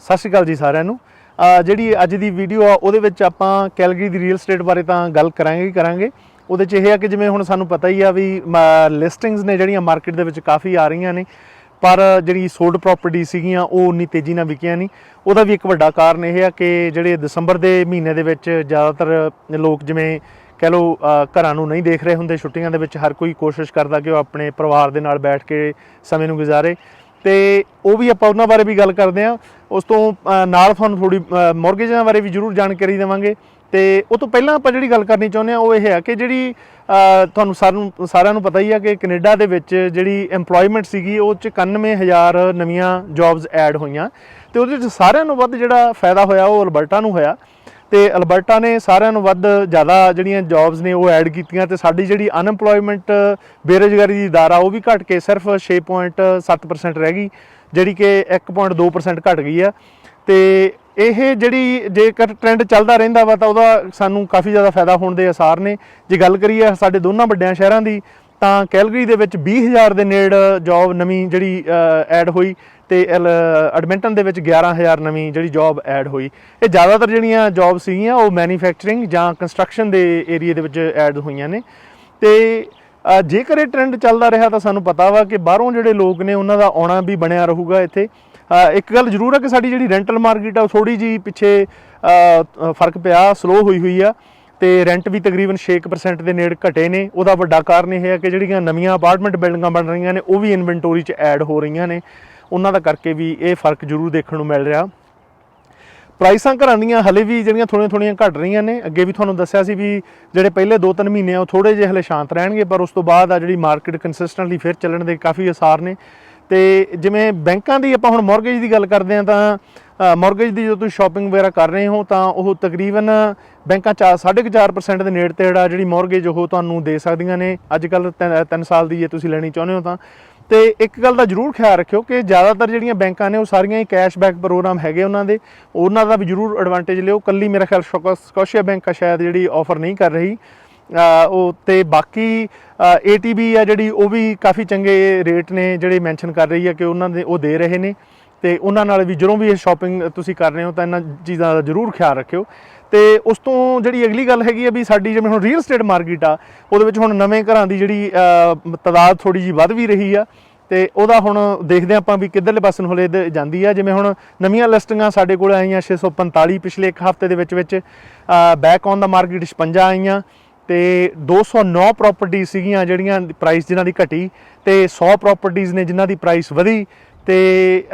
ਸਤਿ ਸ਼੍ਰੀ ਅਕਾਲ ਜੀ ਸਾਰਿਆਂ ਨੂੰ। ਜਿਹੜੀ ਅੱਜ ਦੀ ਵੀਡੀਓ ਆ, ਉਹਦੇ ਵਿੱਚ ਆਪਾਂ ਕੈਲਗਰੀ ਦੀ ਰੀਅਲ ਸਟੇਟ ਬਾਰੇ ਤਾਂ ਗੱਲ ਕਰਾਂਗੇ ਹੀ ਕਰਾਂਗੇ। ਉਹਦੇ ਚ ਇਹ ਆ ਕਿ ਜਿਵੇਂ ਹੁਣ ਸਾਨੂੰ ਪਤਾ ਹੀ ਆ ਵੀ ਲਿਸਟਿੰਗਸ ਨੇ ਜਿਹੜੀਆਂ ਮਾਰਕੀਟ ਦੇ ਵਿੱਚ ਕਾਫੀ ਆ ਰਹੀਆਂ ਨੇ, ਪਰ ਜਿਹੜੀ ਸੋਲਡ ਪ੍ਰਾਪਰਟੀ ਸੀਗੀਆਂ, ਉਹ ਉਨੀ ਤੇਜ਼ੀ ਨਾਲ ਵਿਕੀਆਂ ਨਹੀਂ। ਉਹਦਾ ਵੀ ਇੱਕ ਵੱਡਾ ਕਾਰਨ ਇਹ ਆ ਕਿ ਜਿਹੜੇ ਦਸੰਬਰ ਦੇ ਮਹੀਨੇ ਦੇ ਵਿੱਚ ਜ਼ਿਆਦਾਤਰ ਲੋਕ ਜਿਵੇਂ ਕਹਿ ਲਓ ਘਰਾਂ ਨੂੰ ਨਹੀਂ ਦੇਖ ਰਹੇ ਹੁੰਦੇ, ਛੁੱਟੀਆਂ ਦੇ ਵਿੱਚ ਹਰ ਕੋਈ ਕੋਸ਼ਿਸ਼ ਕਰਦਾ ਕਿ ਉਹ ਆਪਣੇ ਪਰਿਵਾਰ ਦੇ ਨਾਲ ਬੈਠ ਕੇ ਸਮੇਂ ਨੂੰ ਗੁਜ਼ਾਰੇ। ਤੇ ਉਹ ਵੀ ਆਪਾਂ ਉਹਨਾਂ ਬਾਰੇ ਵੀ ਗੱਲ ਕਰਦੇ ਆ ਉਸ ਤੋਂ ਨਾਲ ਤੁਹਾਨੂੰ ਥੋੜੀ ਮੌਰਗੇਜਾਂ ਬਾਰੇ ਵੀ ਜ਼ਰੂਰ ਜਾਣਕਾਰੀ ਦੇਵਾਂਗੇ। ਤੇ ਉਹ ਤੋਂ ਪਹਿਲਾਂ ਆਪਾਂ ਜਿਹੜੀ ਗੱਲ ਕਰਨੀ ਚਾਹੁੰਦੇ ਆ ਉਹ ਇਹ ਹੈ ਕਿ ਜਿਹੜੀ ਤੁਹਾਨੂੰ ਸਾਰਿਆਂ ਸਾਰਿਆਂ ਨੂੰ ਪਤਾ ਹੀ ਆ ਕਿ ਕੈਨੇਡਾ ਦੇ ਵਿੱਚ ਜਿਹੜੀ EMPLOYMENT ਸੀਗੀ, ਉਹ ਚ 91000 ਨਵੀਆਂ ਜੌਬਸ ਐਡ ਹੋਈਆਂ। ਤੇ ਉਹਦੇ ਵਿੱਚ ਸਾਰਿਆਂ ਨੂੰ ਵੱਧ ਜਿਹੜਾ ਫਾਇਦਾ ਹੋਇਆ, ਉਹ ਅਲਬਰਟਾ ਨੂੰ ਹੋਇਆ। ਤੇ ਅਲਬਰਟਾ ਨੇ ਸਾਰਿਆਂ ਨੂੰ ਵੱਧ ਜ਼ਿਆਦਾ ਜਿਹੜੀਆਂ ਜੌਬਸ ਨੇ ਉਹ ਐਡ ਕੀਤੀਆਂ ਤੇ ਸਾਡੀ ਜਿਹੜੀ ਅਨਐਮਪਲੋਇਮੈਂਟ ਬੇਰੁਜ਼ਗਾਰੀ ਦੀ ਦਰ ਆ, ਉਹ ਵੀ ਘਟ ਕੇ ਸਿਰਫ 6.7% ਰਹਿ ਗਈ, ਜਿਹੜੀ ਕਿ 1.2% ਘਟ ਗਈ ਆ। ਤੇ ਇਹ ਜਿਹੜੀ ਜੇਕਰ ਟ੍ਰੈਂਡ ਚੱਲਦਾ ਰਹਿੰਦਾ ਵਾ ਤਾਂ ਉਹਦਾ ਸਾਨੂੰ ਕਾਫੀ ਜ਼ਿਆਦਾ ਫਾਇਦਾ ਹੋਣ ਦੇ ਅਸਾਰ ਨੇ। ਜੇ ਗੱਲ ਕਰੀਏ ਸਾਡੇ ਦੋਨਾਂ ਵੱਡਿਆਂ ਸ਼ਹਿਰਾਂ ਦੀ ਤਾਂ ਕੈਲਗਰੀ ਦੇ ਵਿੱਚ 20000 ਦੇ ਨੇੜ ਜੌਬ ਨਵੀਂ ਜਿਹੜੀ ਐਡ ਹੋਈ ਤੇ ਐਡਮਿੰਟਨ ਦੇ ਵਿੱਚ 11000 ਨਵੀਂ ਜਿਹੜੀ ਜੌਬ ਐਡ ਹੋਈ। ਇਹ ਜ਼ਿਆਦਾਤਰ ਜਿਹੜੀਆਂ ਜੌਬ ਸੀਗੀਆਂ, ਉਹ ਮੈਨੂਫੈਕਚਰਿੰਗ ਜਾਂ ਕੰਸਟਰਕਸ਼ਨ ਦੇ ਏਰੀਆ ਦੇ ਵਿੱਚ ਐਡ ਹੋਈਆਂ ਨੇ। ਤੇ ਜੇਕਰ ਇਹ ਟ੍ਰੈਂਡ ਚੱਲਦਾ ਰਿਹਾ ਤਾਂ ਸਾਨੂੰ ਪਤਾ ਵਾ ਕਿ ਬਾਹਰੋਂ ਜਿਹੜੇ ਲੋਕ ਨੇ, ਉਹਨਾਂ ਦਾ ਆਉਣਾ ਵੀ ਬਣਿਆ ਰਹੂਗਾ ਇੱਥੇ। ਇੱਕ ਗੱਲ ਜ਼ਰੂਰ ਆ ਕਿ ਸਾਡੀ ਜਿਹੜੀ ਰੈਂਟਲ ਮਾਰਕੀਟ ਆ, ਉਹ ਥੋੜੀ ਜੀ ਪਿੱਛੇ ਫ਼ਰਕ ਪਿਆ ਸਲੋ ਹੋਈ ਹੋਈ ਆ। ਤੇ ਰੈਂਟ ਵੀ ਤਕਰੀਬਨ 6% ਦੇ ਨੇੜ ਘਟੇ ਨੇ। ਉਹਦਾ ਵੱਡਾ ਕਾਰਨ ਇਹ ਹੈ ਕਿ ਜਿਹੜੀਆਂ ਨਵੀਆਂ ਅਪਾਰਟਮੈਂਟ ਬਿਲਡਿੰਗਾਂ ਬਣ ਰਹੀਆਂ ਨੇ, ਉਹ ਵੀ ਇਨਵੈਂਟੋਰੀ 'ਚ ਐਡ ਹੋ ਰਹੀਆਂ ਨੇ। ਉਹਨਾਂ ਦਾ ਕਰਕੇ ਵੀ ਇਹ ਫ਼ਰਕ ਜ਼ਰੂਰ ਦੇਖਣ ਨੂੰ ਮਿਲ ਰਿਹਾ। ਪ੍ਰਾਈਸਾਂ ਘਰਾਂ ਦੀਆਂ ਹਲੇ ਵੀ ਜਿਹੜੀਆਂ ਥੋੜੀਆਂ ਥੋੜੀਆਂ ਘਟ ਰਹੀਆਂ ਨੇ। ਅੱਗੇ ਵੀ ਤੁਹਾਨੂੰ ਦੱਸਿਆ ਸੀ ਵੀ ਜਿਹੜੇ ਪਹਿਲੇ 2-3 ਮਹੀਨੇ ਆ, ਉਹ ਥੋੜੇ ਜਿਹੇ ਹਲੇ ਸ਼ਾਂਤ ਰਹਿਣਗੇ, ਪਰ ਉਸ ਤੋਂ ਬਾਅਦ ਆ ਜਿਹੜੀ ਮਾਰਕੀਟ ਕੰਸਿਸਟੈਂਟਲੀ ਫਿਰ ਚੱਲਣ ਦੇ ਕਾਫੀ ਅਸਾਰ ਨੇ। ਤੇ ਜਿਵੇਂ ਬੈਂਕਾਂ ਦੀ ਆਪਾਂ ਹੁਣ ਮਾਰਗੇਜ ਦੀ ਗੱਲ ਕਰਦੇ ਆ ਤਾਂ ਮਾਰਗੇਜ ਦੀ ਜਦੋਂ ਤੁਸੀਂ ਸ਼ਾਪਿੰਗ ਵਗੈਰਾ ਕਰ ਰਹੇ ਹੋ, ਤਾਂ ਉਹ ਤਕਰੀਬਨ ਬੈਂਕਾਂ 'ਚ 4.5% ਦੇ ਨੇੜ ਤੇ ਜਿਹੜਾ ਜਿਹੜੀ ਮਾਰਗੇਜ ਉਹ ਤੁਹਾਨੂੰ ਦੇ ਸਕਦੀਆਂ ਨੇ। ਅੱਜ ਕੱਲ 3 ਸਾਲ ਦੀ ਜੇ ਤੁਸੀਂ ਲੈਣੀ ਚਾਹੁੰਦੇ ਹੋ ਤਾਂ। ਤੇ ਇੱਕ ਗੱਲ ਦਾ ਜ਼ਰੂਰ ਖਿਆਲ ਰੱਖਿਓ ਕਿ ਜ਼ਿਆਦਾਤਰ ਜਿਹੜੀਆਂ ਬੈਂਕਾਂ ਨੇ, ਉਹ ਸਾਰੀਆਂ ਹੀ ਕੈਸ਼ਬੈਕ ਪ੍ਰੋਗਰਾਮ ਹੈਗੇ ਉਹਨਾਂ ਦੇ। ਉਹਨਾਂ ਦਾ ਵੀ ਜ਼ਰੂਰ ਐਡਵਾਂਟੇਜ ਲਿਓ। ਕੱਲੀ ਮੇਰਾ ਖਿਆਲ ਸਕੋਸ਼ੀਆ ਬੈਂਕ ਆ ਸ਼ਾਇਦ ਜਿਹੜੀ ਆਫਰ ਨਹੀਂ ਕਰ ਰਹੀ। ਉਹ ਤੇ ਬਾਕੀ ਏਟੀਬੀ ਆ ਜਿਹੜੀ, ਉਹ ਵੀ ਕਾਫੀ ਚੰਗੇ ਰੇਟ ਨੇ ਜਿਹੜੇ ਮੈਂਸ਼ਨ ਕਰ ਰਹੀ ਆ ਕਿ ਉਹਨਾਂ ਦੇ, ਉਹ ਦੇ ਰਹੇ ਨੇ। ਤੇ ਉਹਨਾਂ ਨਾਲ ਵੀ ਜਦੋਂ ਵੀ ਇਹ ਸ਼ਾਪਿੰਗ ਤੁਸੀਂ ਕਰ ਰਹੇ ਹੋ ਤਾਂ ਇਹਨਾਂ ਚੀਜ਼ਾਂ ਦਾ ਜ਼ਰੂਰ ਖਿਆਲ ਰੱਖਿਓ। ਤੇ ਉਸ ਤੋਂ ਜਿਹੜੀ ਅਗਲੀ ਗੱਲ ਹੈਗੀ ਆ ਵੀ ਸਾਡੀ ਜਿਵੇਂ ਹੁਣ ਰੀਅਲ ਏਸਟੇਟ ਮਾਰਕੀਟ ਆ ਉਹਦੇ ਵਿੱਚ ਹੁਣ ਨਵੇਂ ਘਰਾਂ ਦੀ ਜਿਹੜੀ ਅ, ਤਾਦਾਦ ਥੋੜੀ ਜੀ ਵੱਧ ਵੀ ਰਹੀ ਆ ਤੇ ਉਹਦਾ ਹੁਣ ਦੇਖਦੇ ਆਪਾਂ ਵੀ ਕਿੱਧਰਲੇ ਪਾਸੇ ਨੂੰ ਹਲੇ ਜਾਂਦੀ ਆ। ਜਿਵੇਂ ਹੁਣ ਨਵੀਆਂ ਲਿਸਟਿੰਗਾਂ ਸਾਡੇ ਕੋਲ ਆਈਆਂ 645 ਪਿਛਲੇ ਇੱਕ ਹਫ਼ਤੇ ਦੇ ਵਿੱਚ ਵਿੱਚ ਬੈਕ ਔਨ ਦਾ ਮਾਰਕੀਟ 56 ਆਈਆਂ ਤੇ 209 ਪ੍ਰਾਪਰਟੀ ਸੀਗੀਆਂ ਜਿਹੜੀਆਂ ਪ੍ਰਾਈਸ ਜਿਨ੍ਹਾਂ ਦੀ ਘਟੀ ਤੇ 100 ਪ੍ਰਾਪਰਟੀਆਂ ਨੇ ਜਿਨ੍ਹਾਂ ਦੀ ਪ੍ਰਾਈਸ ਵਧੀ ਤੇ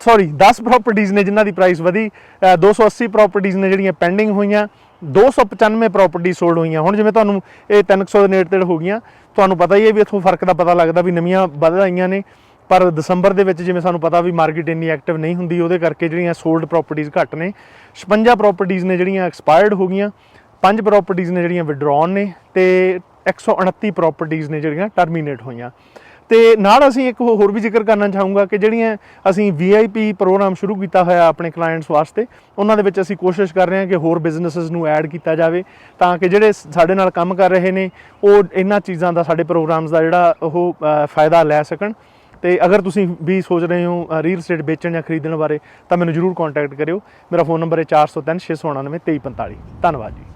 ਸੌਰੀ 10 ਪ੍ਰਾਪਰਟੀਆਂ ਨੇ ਜਿਨ੍ਹਾਂ ਦੀ ਪ੍ਰਾਈਸ ਵਧੀ। ਅ, 280 ਪ੍ਰਾਪਰਟੀਆਂ ਨੇ ਜਿਹੜੀਆਂ ਪੈਂਡਿੰਗ ਹੋਈਆਂ। 295 ਪ੍ਰਾਪਰਟੀ ਸੋਲਡ ਹੋਈਆਂ। ਹੁਣ ਜਿਵੇਂ ਤੁਹਾਨੂੰ ਇਹ 300 ਦੇ ਨੇੜੇ ਤੇੜ ਹੋ ਗਈਆਂ ਤੁਹਾਨੂੰ ਪਤਾ ਹੀ ਹੈ ਵੀ ਇੱਥੋਂ ਫ਼ਰਕ ਦਾ ਪਤਾ ਲੱਗਦਾ ਵੀ ਨਵੀਆਂ ਵੱਧ ਆਈਆਂ ਨੇ। ਪਰ ਦਸੰਬਰ ਦੇ ਵਿੱਚ ਜਿਵੇਂ ਸਾਨੂੰ ਪਤਾ ਵੀ ਮਾਰਕੀਟ ਇੰਨੀ ਐਕਟਿਵ ਨਹੀਂ ਹੁੰਦੀ ਉਹਦੇ ਕਰਕੇ ਜਿਹੜੀਆਂ ਸੋਲਡ ਪ੍ਰਾਪਰਟੀਆਂ ਘੱਟ ਨੇ। 56 ਪ੍ਰਾਪਰਟੀਆਂ ਨੇ ਜਿਹੜੀਆਂ ਐਕਸਪਾਇਰਡ ਹੋ ਗਈਆਂ। ਪੰਜ ਪ੍ਰਾਪਰਟੀਆਂ ਨੇ ਜਿਹੜੀਆਂ ਵਿਡਰਾਉਨ ਨੇ ਤੇ 129 ਪ੍ਰਾਪਰਟੀਆਂ ਨੇ ਜਿਹੜੀਆਂ ਟਰਮੀਨੇਟ ਹੋਈਆਂ। ਤੇ ਨਾਲ ਅਸੀਂ ਇੱਕ ਹੋਰ ਵੀ ਜ਼ਿਕਰ ਕਰਨਾ ਚਾਹੂੰਗਾ ਕਿ ਜਿਹੜੀਆਂ ਅਸੀਂ VIP ਪ੍ਰੋਗਰਾਮ ਸ਼ੁਰੂ ਕੀਤਾ ਹੋਇਆ ਆਪਣੇ ਕਲਾਇੰਟਸ ਵਾਸਤੇ, ਉਹਨਾਂ ਦੇ ਵਿੱਚ ਅਸੀਂ ਕੋਸ਼ਿਸ਼ ਕਰ ਰਹੇ ਹਾਂ ਕਿ ਹੋਰ ਬਿਜ਼ਨੈਸਸ ਨੂੰ ਐਡ ਕੀਤਾ ਜਾਵੇ ਤਾਂ ਕਿ ਜਿਹੜੇ ਸਾਡੇ ਨਾਲ ਕੰਮ ਕਰ ਰਹੇ ਨੇ, ਉਹ ਇਹਨਾਂ ਚੀਜ਼ਾਂ ਦਾ ਸਾਡੇ ਪ੍ਰੋਗਰਾਮਸ ਦਾ ਜਿਹੜਾ ਉਹ ਫਾਇਦਾ ਲੈ ਸਕਣ। ਤੇ ਅਗਰ ਤੁਸੀਂ ਵੀ ਸੋਚ ਰਹੇ ਹੋ ਰੀਅਲ ਏਸਟੇਟ ਵੇਚਣ ਜਾਂ ਖਰੀਦਣ ਬਾਰੇ, ਤਾਂ ਮੈਨੂੰ ਜਰੂਰ ਕੰਟੈਕਟ ਕਰਿਓ। ਮੇਰਾ ਫੋਨ ਨੰਬਰ ਹੈ 403 699 2345 ਧੰਨਵਾਦ ਜੀ।